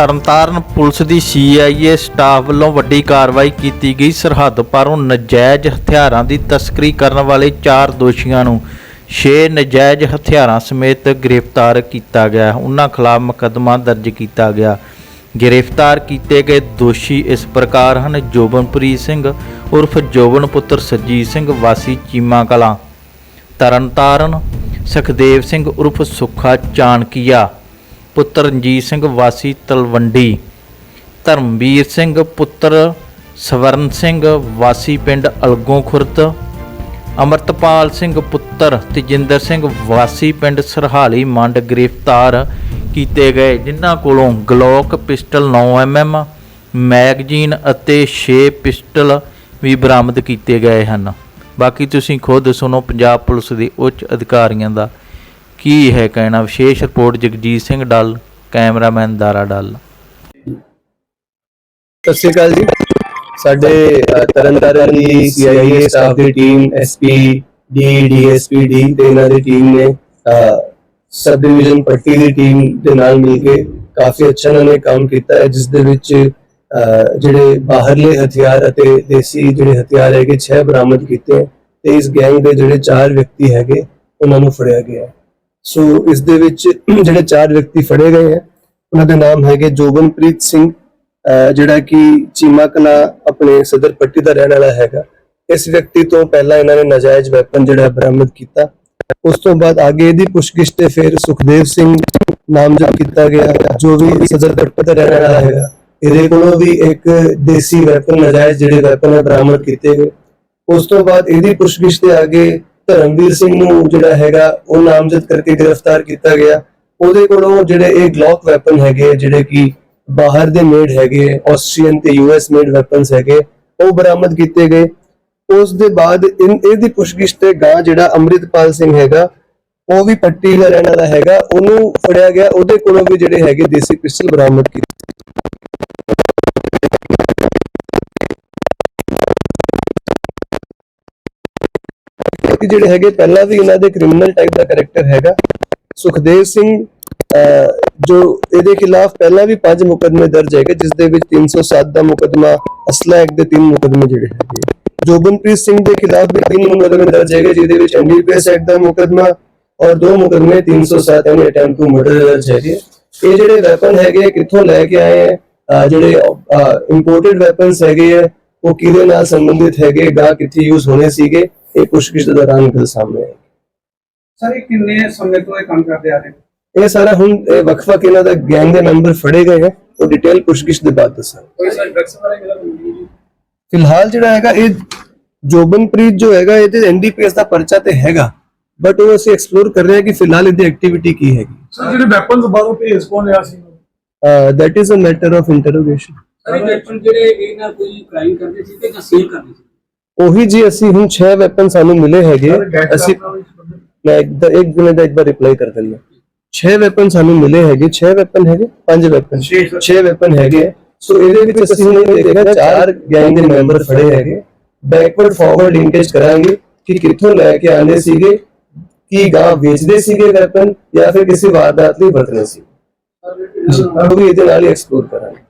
Tarn Taran police ਦੀ CIA staff ਵੱਲੋਂ ਵੱਡੀ ਕਾਰਵਾਈ ਕੀਤੀ ਗਈ। ਸਰਹੱਦ ਪਾਰੋਂ ਨਜਾਇਜ਼ ਹਥਿਆਰਾਂ ਦੀ ਤਸਕਰੀ ਕਰਨ ਵਾਲੇ 4 ਦੋਸ਼ੀਆਂ ਨੂੰ 6 ਨਜਾਇਜ਼ ਹਥਿਆਰਾਂ ਸਮੇਤ ਗ੍ਰਿਫਤਾਰ ਕੀਤਾ ਗਿਆ। ਉਹਨਾਂ ਖਿਲਾਫ ਮੁਕੱਦਮਾ ਦਰਜ ਕੀਤਾ ਗਿਆ। ਗ੍ਰਿਫਤਾਰ ਕੀਤੇ ਗਏ ਦੋਸ਼ੀ ਇਸ ਪ੍ਰਕਾਰ ਹਨ, ਜੋਬਨਪ੍ਰੀਤ ਸਿੰਘ ਉਰਫ ਜੋਬਨ ਪੁੱਤਰ ਸਰਜੀਤ ਸਿੰਘ, ਵਾਸੀ ਚੀਮਾ ਕਲਾਂ ਤਰਨਤਾਰਨ, ਸੁਖਦੇਵ ਸਿੰਘ ਉਰਫ ਸੁੱਖਾ ਚਾਣਕੀਆ। ਪੁੱਤਰ ਰਣਜੀਤ ਸਿੰਘ ਵਾਸੀ ਤਲਵੰਡੀ, ਧਰਮਵੀਰ ਸਿੰਘ ਪੁੱਤਰ ਸਵਰਨ ਸਿੰਘ ਵਾਸੀ ਪਿੰਡ ਅਲਗੋਂ ਖੁਰਦ ਅਮਰਤਪਾਲ ਸਿੰਘ ਪੁੱਤਰ ਤੇਜਿੰਦਰ ਸਿੰਘ ਵਾਸੀ ਪਿੰਡ ਸਰਹਾਲੀ ਮੰਡ ਗ੍ਰਿਫਤਾਰ ਕੀਤੇ ਗਏ, ਜਿਨ੍ਹਾਂ ਕੋਲੋਂ ਗਲੋਕ ਪਿਸਟਲ 9mm ਮੈਗਜ਼ੀਨ ਅਤੇ 6 ਪਿਸਟਲ ਵੀ ਬਰਾਮਦ ਕੀਤੇ ਗਏ ਹਨ। ਬਾਕੀ ਤੁਸੀਂ ਖੁਦ ਸੁਣੋ, ਪੰਜਾਬ ਪੁਲਿਸ ਦੇ ਉੱਚ ਅਧਿਕਾਰੀਆਂ ਦਾ ਕੀ ਹੈ ਕਹਿਣਾ? ਵਿਸ਼ੇਸ਼ ਰਿਪੋਰਟ ਜਗਜੀਤ ਸਿੰਘ ਡੱਲ, ਕੈਮਰਾਮੈਨ ਦਾਰਾ ਡੱਲ। ਸਤਿ ਸ਼੍ਰੀ ਅਕਾਲ ਜੀ। ਸਾਡੇ ਤਰਨਤਾਰਨ ਦੀ ਸੀਆਈਏ ਸਟਾਫ ਦੀ team SP D DSP D ਤੇ ਇਹਨਾਂ ਦੀ ਟੀਮ ਨੇ ਸਬ ਡਿਵੀਜ਼ਨ ਪੱਟੀ ਦੀ ਟੀਮ ਦੇ ਨਾਲ ਮਿਲ ਕੇ ਕਾਫੀ ਅੱਛਾ ਇਹਨਾਂ ਨੇ ਕੰਮ ਕੀਤਾ ਹੈ, ਜਿਸ ਦੇ ਵਿੱਚ ਜਿਹੜੇ ਬਾਹਰਲੇ ਹਥਿਆਰ ਅਤੇ ਦੇਸੀ ਜਿਹੜੇ ਹਥਿਆਰ ਹੈਗੇ 6 ਬਰਾਮਦ ਕੀਤੇ ਤੇ ਇਸ ਗੈਂਗ ਦੇ ਜਿਹੜੇ 4 ਵਿਅਕਤੀ ਹੈਗੇ, ਉਹਨਾਂ ਨੂੰ ਫੜਿਆ ਗਿਆ ਹੈ। ਸੋ ਇਸ ਦੇ ਵਿੱਚ ਜਿਹੜੇ 4 ਵਿਅਕਤੀ ਫੜੇ ਗਏ ਹੈ, ਉਹਨਾਂ ਦੇ ਨਾਮ ਹੈਗੇ ਜੋਬਨਪ੍ਰੀਤ ਸਿੰਘ ਜਿਹੜਾ ਕਿ ਚੀਮਾ ਕਲਾ ਆਪਣੇ ਸਦਰ ਪੱਟੀ ਦਾ ਰਹਿਣ ਵਾਲਾ ਹੈਗਾ। ਇਸ ਵਿਅਕਤੀ ਤੋਂ ਪਹਿਲਾਂ ਇਹਨਾਂ ਨੇ ਨਾਜਾਇਜ਼ ਵੈਪਨ ਜਿਹੜਾ ਬਰਾਮਦ ਕੀਤਾ। ਉਸ ਤੋਂ ਬਾਅਦ ਅੱਗੇ ਇਹਦੀ ਪੁੱਛਗਿੱਛ ਤੇ ਫਿਰ ਸੁਖਦੇਵ ਸਿੰਘ ਨਾਮਜ਼ਦ ਕੀਤਾ ਗਿਆ, ਜੋ ਵੀ ਸਦਰ ਪੱਟੀ ਦਾ ਰਹਿਣ ਵਾਲਾ ਹੈਗਾ। ਇਹਦੇ ਕੋਲੋਂ ਵੀ ਇੱਕ ਦੇਸੀ ਵੈਪਨ, ਨਾਜਾਇਜ਼ ਜਿਹੜੇ ਵੈਪਨ ਹੈ, ਬਰਾਮਦ ਕੀਤੇ ਗਏ। ਉਸ ਤੋਂ ਬਾਅਦ ਇਹਦੀ ਪੁੱਛਗਿੱਛ ਤੇ ਅੱਗੇ ਧਰਮਵੀਰ ਸਿੰਘ ਨੂੰ ਜਿਹੜਾ ਹੈਗਾ, ਉਹ ਨਾਮਜ਼ਦ ਕਰਕੇ ਗ੍ਰਿਫਤਾਰ ਕੀਤਾ ਗਿਆ। ਉਹਦੇ ਕੋਲੋਂ ਜਿਹੜੇ ਇਹ ਗਲੌਕ ਵੈਪਨ ਹੈਗੇ ਜਿਹੜੇ ਕਿ ਬਾਹਰ ਦੇ ਮੇਡ ਹੈਗੇ ਆਸਟਰੀਅਨ ਤੇ ਯੂਐਸ ਮੇਡ ਵੈਪਨਸ ਹੈਗੇ, ਉਹ ਬਰਾਮਦ ਕੀਤੇ ਗਏ। ਉਸ ਦੇ ਬਾਅਦ ਇਹਦੀ ਪੁੱਛਗਿੱਛ ਤੇ ਗਾਂ ਜਿਹੜਾ ਅੰਮ੍ਰਿਤਪਾਲ ਸਿੰਘ ਹੈਗਾ, ਉਹ ਵੀ ਪੱਟੀ ਦਾ ਰਹਿਣ ਵਾਲਾ ਹੈਗਾ। ਉਹਨੂੰ ਫੜਿਆ ਗਿਆ। ਉਹਦੇ ਕੋਲੋਂ ਵੀ ਜਿਹੜੇ ਹੈਗੇ ਦੇਸੀ ਪਿਸਟਲ ਬਰਾਮਦ ਕੀਤੇ। ਕਿ ਜਿਹੜੇ ਹੈਗੇ, ਪਹਿਲਾਂ ਵੀ ਇਹਨਾਂ ਦੇ ਕ੍ਰਿਮੀਨਲ ਟਾਈਪ ਦਾ ਕੈਰੈਕਟਰ ਹੈਗਾ। ਸੁਖਦੇਵ ਸਿੰਘ ਜੋ ਇਹਦੇ ਖਿਲਾਫ ਪਹਿਲਾਂ ਵੀ ਪੰਜ ਮੁਕਦਮੇ ਦਰਜ ਹੈਗੇ, ਜਿਸ ਦੇ ਵਿੱਚ 307 ਦਾ ਮੁਕਦਮਾ, ਅਸਲਾ ਐਕਟ ਦੇ ਤਿੰਨ ਮੁਕਦਮੇ ਜਿਹੜੇ ਹੈਗੇ ਜੋਬਨਪ੍ਰੀਤ ਸਿੰਘ ਦੇ ਖਿਲਾਫ ਵੀ ਤਿੰਨ ਮੁਕਦਮੇ ਦਰਜ ਹੈਗੇ, ਜਿਹਦੇ ਵਿੱਚ ਐਨਡੀਪੀਐਸ ਐਕਟ ਦਾ ਮੁਕਦਮਾ ਔਰ ਦੋ ਮੁਕਦਮੇ 307 ਐਂਡ ਅਟੈਂਪਟ ਟੂ ਮਰਡਰ ਦਰਜ ਹੈਗੇ ਇਹ ਜਿਹੜੇ ਵੈਪਨ ਹੈਗੇ ਕਿੱਥੋਂ ਲੈ ਕੇ ਆਏ ਹੈ ਜਿਹੜੇ ਇੰਪੋਰਟਡ ਵੈਪਨਸ ਹੈਗੇ ਹੈ ਉਹ ਕਿਹਦੇ ਨਾਲ ਸੰਬੰਧਿਤ ਹੈਗੇ ਗਾ ਕਿੱਥੇ ਯੂਜ਼ ਹੋਣੇ ਸੀਗੇ? ਇਹ ਪੁੱਛਗਿੱਛ ਦੇ ਦੌਰਾਨ ਨਿਕਲ ਸਾਹਮਣੇ ਆਏ ਸਰ ਇਹ ਕਿੰਨੇ ਸਮੇਂ ਤੋਂ ਇਹ ਕੰਮ ਕਰਦੇ ਆ ਰਹੇ? ਇਹ ਸਾਰਾ ਹੁਣ ਇਹ ਵੱਖ-ਵੱਖ ਇਹਨਾਂ ਦਾ ਗੈਂਗ ਦੇ ਮੈਂਬਰ ਫੜੇ ਗਏ ਹੈ। ਉਹ ਡਿਟੇਲ ਪੁੱਛਗਿੱਛ ਦੇ ਬਾਅਦ ਦੱਸਾਂ ਕੋਈ ਸਰ ਡਰੱਗਸ ਬਾਰੇ ਮਿਲਾ ਨਹੀਂ। ਫਿਲਹਾਲ ਜਿਹੜਾ ਹੈਗਾ ਇਹ ਜੋਬਨਪ੍ਰੀਤ ਜੋ ਹੈਗਾ ਇਹ ਤੇ ਐਨਡੀਪੀਐਸ ਦਾ ਪਰਚਾ ਤੇ ਹੈਗਾ। ਬਟ ਉਹ ਅਸੀਂ ਐਕਸਪਲੋਰ ਕਰ ਰਹੇ ਹਾਂ ਕਿ ਫਿਲਹਾਲ ਇਹਦੀ ਐਕਟੀਵਿਟੀ ਕੀ ਹੈਗੀ। ਸਰ ਜਿਹੜੇ ਵੈਪਨਸ ਬਾਹਰੋਂ ਭੇਜ ਕੋਣ ਲਿਆ ਸੀ? That is a matter of interrogation sir ਇਹ ਵੈਪਨ ਜਿਹੜੇ ਇਹ ਨਾ ਕੋਈ ਕ੍ਰਾਈਮ ਕਰਦੇ ਸੀ ਤੇ ਜਾਂ ਸੇਲ ਕਰਦੇ ਸੀ? ਉਹੀ ਜੀ ਅਸੀਂ ਹੁਣ 6 ਵੈਪਨ ਸਾਨੂੰ ਮਿਲੇ ਹੈਗੇ। ਅਸੀਂ ਮੈਂ ਇੱਕ ਦਾ ਇੱਕ ਦਿਨ ਦਾ ਇੱਕ ਵਾਰ ਰਿਪਲਾਈ ਕਰ ਦਿੰਦਾ। 6 ਵੈਪਨ ਸਾਨੂੰ ਮਿਲੇ ਹੈਗੇ। 6 ਵੈਪਨ ਹੈਗੇ 5 ਵੈਪਨ 6 ਵੈਪਨ ਹੈਗੇ। ਸੋ ਇਹਦੇ ਵਿੱਚ ਅਸੀਂ ਹੁਣ ਇਹ ਦੇਖਿਆ ਚਾਰ ਗੈਂਗ ਦੇ ਮੈਂਬਰ ਫੜੇ ਹੈਗੇ। ਬੈਕਵਰਡ ਫਾਰਵਰਡ ਲਿੰਕੇਜ ਕਰਾਂਗੇ ਕਿ ਕਿੱਥੋਂ ਲੈ ਕੇ ਆਂਦੇ ਸੀਗੇ ਕੀ ਗਾਂ ਵੇਚਦੇ ਸੀਗੇ ਵੈਪਨ ਜਾਂ ਫਿਰ ਕਿਸੇ ਵਾਰਦਾਤ ਲਈ ਵਰਤਨੇ ਸੀ। ਜੀ ਉਹ ਵੀ ਇਹਦੇ ਨਾਲ ਹੀ ਐਕਸਪਲੋਰ ਕਰਾਂਗੇ।